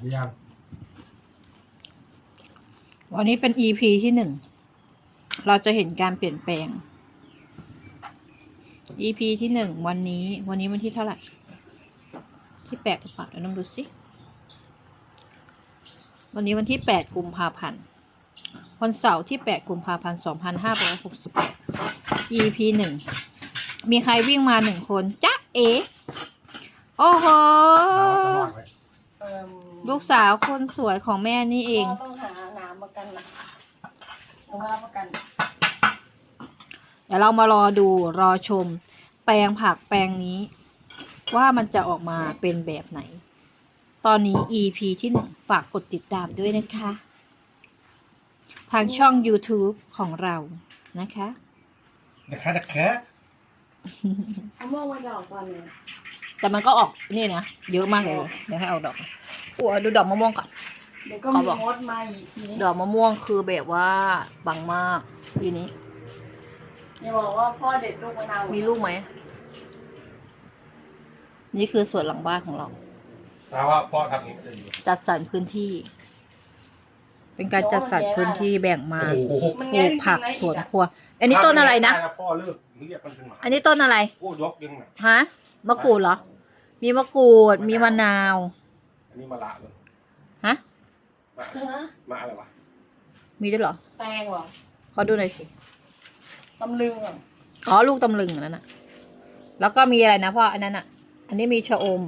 หรือยังวันนี้เป็น EP ที่หนึ่ง เราจะเห็นการเปลี่ยนแปลง EP ที่หนึ่งวันนี้ วันนี้วันที่เท่าไหร่ ที่แปดหรือเปล่าเดี๋ยวน้องดูสิ วันนี้วันที่แปดกุมภาพันธ์ วันเสาร์ที่แปดกุมภาพันธ์สองพันห้าร้อยหกสิบ EP หนึ่ง มีใครวิ่งมาหนึ่งคน จ๊ะเอโอ้โหเอาตลอดไว้เอิ่ม ลูกสาวคนสวยของแม่นี่เองพ่ต้องหาน้ำประกันนะหรือว่าประกัน เดี๋ยวเรามารอดูรอชม แปลงผักแปลงนี้ ว่ามันจะออกมาเป็นแบบไหน ตอนนี้ EP ที่หนึ่งฝากกดติดตามด้วยนะคะ ทางช่อง YouTube ของเรานะคะ นะคะนะคะมะม่วงมันจะออกตอนไหนแต่มันก็ออกนี่นะเยอะมากเลยเดี๋ยวให้เอาดอก อ้วดูดอกมะม่วงก่อน เดี๋ยวก็เขามีบอกมดมาอีกทีนี้ดอกมะม่วงคือแบบว่าบังมากทีนี้ อย่าบอกว่าพ่อเด็ดลูกมะนาวมีลูกไหม นี่คือส่วนหลังบ้านของเราถามว่าพ่อทำอย่างอื่นอยู่จัดสรรพื้นที่ เป็นการจัดสรรพื้นที่แบ่งมาโอ้โหมันปแง่ลูกจริงๆผักนะสวนครัว อันนี้ต้นอะไรนะ ถ้าม่ด้พ่อเลิกเรียกมันเป็นหมาอันนี้ต้นอะไร โอ้ยกยังไงฮะ มะกรูดเหรอ มีมะกรูด มีมะนาวอั นนี้มาละเลยฮะ มาฮะมาอะไรวะ มีด้วยเหรอ แตงเหรอขอดูหน่อยสิ ตำลึงเหรออ๋อ ลูกตำลึงอันนั้นน่ะ แล้วก็มีอะไรนะพ่อ อันนั้นอะ อันนี้มีชะอม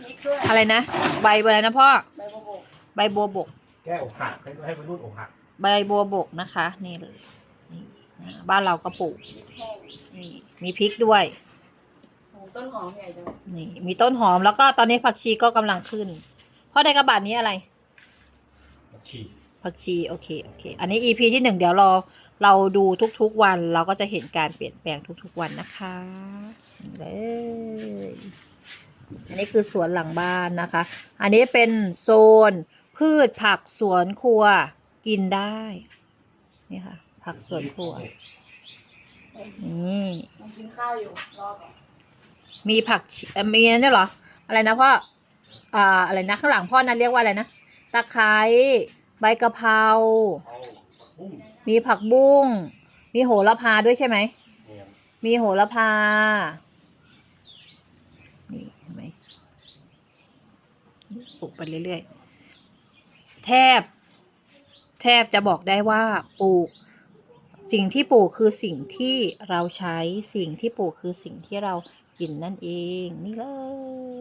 พริกด้วยอะไรนะ ใบอะไรนะพ่อ ใบบัวบกใบบัวบก แก้อกหักให้ให้ไปรุ่นอกหักใบบัวบกนะคะ นี่เลยนี่อ่าบ้านเราก็ปลูก พริกแห้งนี่มีพริกด้วยโอ้ ต้นหอมใหญ่จังนี่ มีต้นหอมแล้วก็ตอนนี้ผักชีก็กำลังขึ้นพ่อในกระบาดนี้อะไรฉี่ผักชีโอเคโอเค อันนี้ EP ที่หนึ่งเดี๋ยวเราเราดูทุกๆวันเราก็จะเห็นการเปลี่ยนแปลงทุกๆวันนะคะนี่เลยอันนี้คือสวนหลังบ้านนะคะ อันนี้เป็นโซน พืชผักสวนครัวกินได้ นี่ค่ะ ผักสวนครัวนี่ มันกินข้าวอยู่รอก่อน มีผักเอ่อมีนั่นด้วยเหรอ อะไรนะพ่ออ่าอะไรนะข้างหลังพ่อนั้นเรียกว่าอะไรนะตะไคร้ใบกะเพรา มีผักบุ้ง มีโหระพาด้วยใช่ไหม มีโหระพา นี่เห็นไหมปลูกไปเรื่อยๆ แทบ แทบจะบอกได้ว่าปลูก สิ่งที่ปลูกคือสิ่งที่เราใช้ สิ่งที่ปลูกคือสิ่งที่เรากินนั่นเอง นี่เล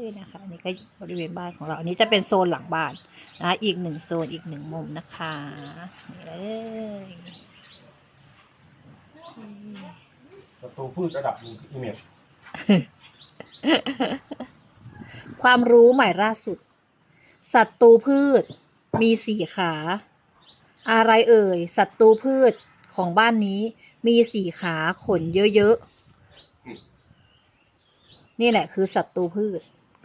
ยนะคะอันนี่ก็บริเวณบ้านของเรา อันนี้จะเป็นโซนหลังบ้านนะอีกหนึ่งโซนอีกหนึ่งมุมนะคะนี่เลยประตูพืชระดับหนึ่งอีเมจความรู้ใหม่ล่าสุดศัตรูพืชมีสี่ขา อะไรเอ่ยศัตรูพืช ของบ้านนี้ มีสี่ขาขนเยอะๆ นี่แหละคือศัตรูพืช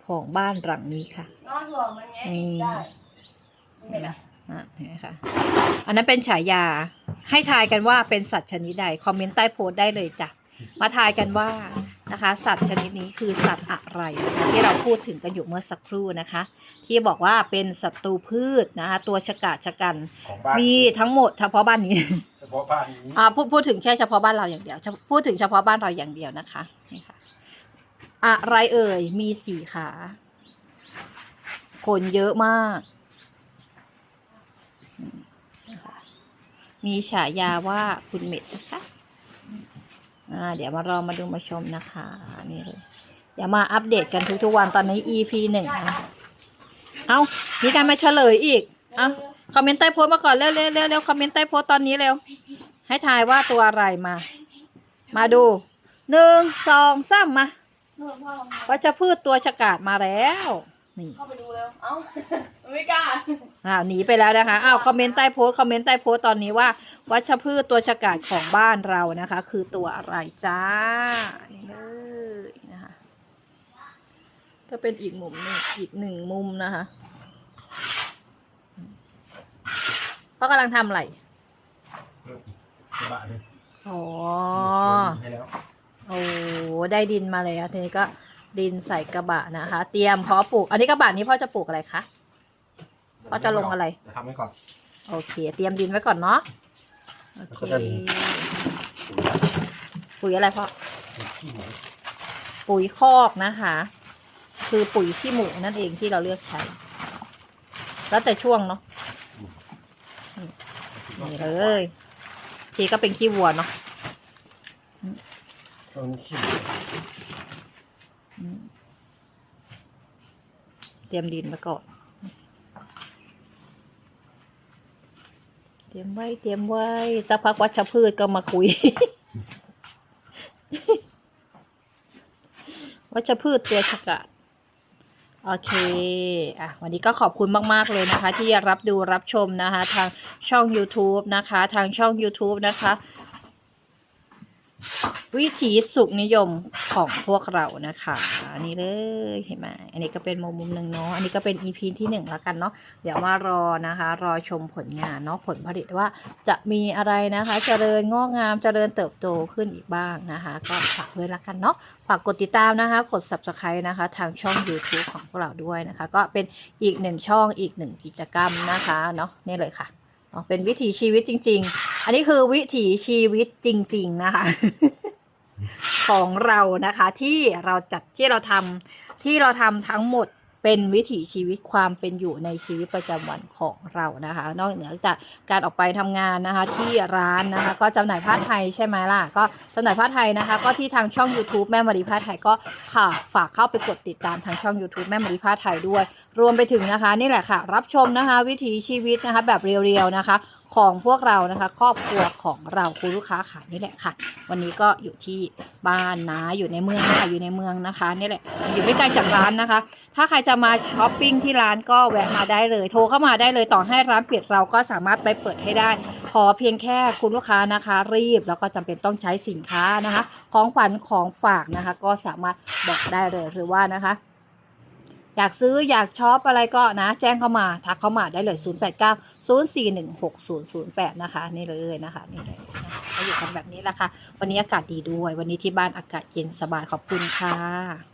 ของบ้านหลังนี้ค่ะนอนหัวมันแง่ได้เห็นไหมอะเห็นไหมคะอันนั้นเป็นฉายา ให้ทายกันว่าเป็นสัตว์ชนิดใด คอมเมนต์ใต้โพสต์ได้เลยจ้ะ มาทายกันว่า นะคะ สัตว์ชนิดนี้คือสัตว์อะไรนะคะที่เราพูดถึงกันอยู่เมื่อสักครู่นะคะ ที่บอกว่าเป็นศัตรูพืชนะคะตัวฉกาจชะกันของบ้านมีทั้งหมดเฉพาะบ้านนี้ เฉพาะบ้านนี้อ่าพูดพูดถึงแค่เฉพาะบ้านเราอย่างเดียวเฉพาะพูดถึงเฉพาะบ้านเราอย่างเดียวนะคะนี่ค่ะอะไรเอ่ยมีสี่ขาขนเยอะมากอืมนะคะมีฉายาว่าคุณเม็ดนะคะ อ่าเดี๋ยวมารอมาดูมาชมนะคะนี่เลยเดี๋ยวมาอัปเดตกันทุกๆวันตอนนี้ EP หนึ่งนะเอามีการมาเฉลยอีกเอาคอมเมนต์ใต้โพสมาก่อนเร็วเร็วเร็วเร็วคอมเมนต์ใต้โพสตอนนี้เร็ว ให้ทายว่าตัวอะไรมา มาดูหนึ่งสองสามมาเมื่อพ่อลองวัชพืชตัวฉกาดมาแล้ว นี่เข้าไปดูแล้ว เอ้า ไม่กล้า อ่าหนีไปแล้วนะคะอ้าวคอมเมนต์ใต้โพสต์คอมเมนต์ใต้โพสต์ตอนนี้ว่า วัชพืชตัวฉกาดของบ้านเรานะคะ คือตัวอะไรจ้านี่เลยนะคะก็เป็นอีกมุมหนึงอีกหนึ่งมุมนะคะเขากำลังทำอะไรกระบะเลยอ๋อ ให้แล้ว โอ้ได้ดินมาแล้วทีนี้ก็ ดินใส่กระบะนะคะ เตรียมเพาะปลูก อันนี้กระบะนี้พ่อจะปลูกอะไรคะ พ่อจะลงอะไรจะทำไว้ก่อน โอเค เตรียมดินไว้ก่อนเนาะโอแล้วเคก็จะมี ปุ๋ยอะไรพ่อมีขี้หมูปุ๋ยคอกนะคะ คือปุ๋ยขี้หมูนั่นเองที่เราเลือกใช้ แล้วแต่ช่วงเนาะนี่เลยทีก็เป็นขี้วัวเนาะ ตรงนี้ขี้หมูอืม เตรียมดินมาก่อน เตรียมไว้ เตรียมไว้ สักพักวัชพืชก็มาคุย วัชพืชเตียชกาศโอเค อะ วันนี้ก็ขอบคุณมาก ๆ เลยนะคะ ที่รับดูรับชมนะคะ ทางช่อง YouTube นะคะ ทางช่อง YouTube นะคะ วิถีสุขนิยมของพวกเรานะคะอันนี้เลยเห็นไหมอันนี้ก็เป็นมุมมุมหนึ่งเนาะอันนี้ก็เป็น EP ที่หนึ่งแล้วกันเนาะเดี๋ยวมารอนะคะ รอชมผลงานเนาะผลผลิตว่าจะมีอะไรนะคะเจริญงอกงามเจริญเติบโตขึ้นอีกบ้างนะคะ ก็ฝากด้วยละกันเนาะฝากกดติดตามนะคะ กด subscribe นะคะ ทางช่อง YouTube ของพวกเราด้วยนะคะ ก็เป็นอีกหนึ่งช่องอีกหนึ่งกิจกรรมนะคะเนาะนี่เลยค่ะเป็นวิถีชีวิตจริง ๆ อันนี้คือวิถีชีวิตจริง ๆ นะคะ ของเรานะคะที่เราจัดที่เราทำที่เราทำทั้งหมดเป็นวิถีชีวิตความเป็นอยู่ในชีวิตประจำวันของเรานะคะ นอกเหนือจากการออกไปทำงานนะคะ ที่ร้านนะคะ ก็จำหน่ายผ้าไทยใช่ไหมล่ะ ก็จำหน่ายผ้าไทยนะคะ ก็ที่ทางช่อง YouTube แม่มารีผ้าไทยก็ค่ะฝากเข้าไปกดติดตามทางช่อง YouTube แม่มารีผ้าไทยด้วย รวมไปถึงนะคะ นี่แหละค่ะ รับชมนะคะ วิถีชีวิตนะคะ แบบเรียวๆนะคะ ของพวกเรานะคะ ครอบครัวของเราคุณลูกค้าขายนี่แหละค่ะ วันนี้ก็อยู่ที่บ้านนะอยู่ในเมืองค่ะอยู่ในเมืองนะคะนี่แหละ อยู่ไม่ไกลจากร้านนะคะ ถ้าใครจะมาช้อปปิ้งที่ร้านก็แวะมาได้เลย โทรเข้ามาได้เลยต่อให้ร้านปิดเราก็สามารถไปเปิดให้ได้ ขอเพียงแค่คุณลูกค้านะคะ รีบแล้วก็จำเป็นต้องใช้สินค้านะคะ ของขวัญของฝากนะคะ ก็สามารถบอกได้เลยหรือว่านะคะ อยากซื้ออยากช็อปอะไรก็นะ แจ้งเข้ามาทักเข้ามาได้เลย 0 8 9 0 4 1 6 0 0 8 นะคะ นี่เลยนะคะนี่เลยนะคะอยู่กันแบบนี้แหละค่ะวันนี้อากาศดีด้วย วันนี้ที่บ้านอากาศเย็นสบายขอบคุณค่ะ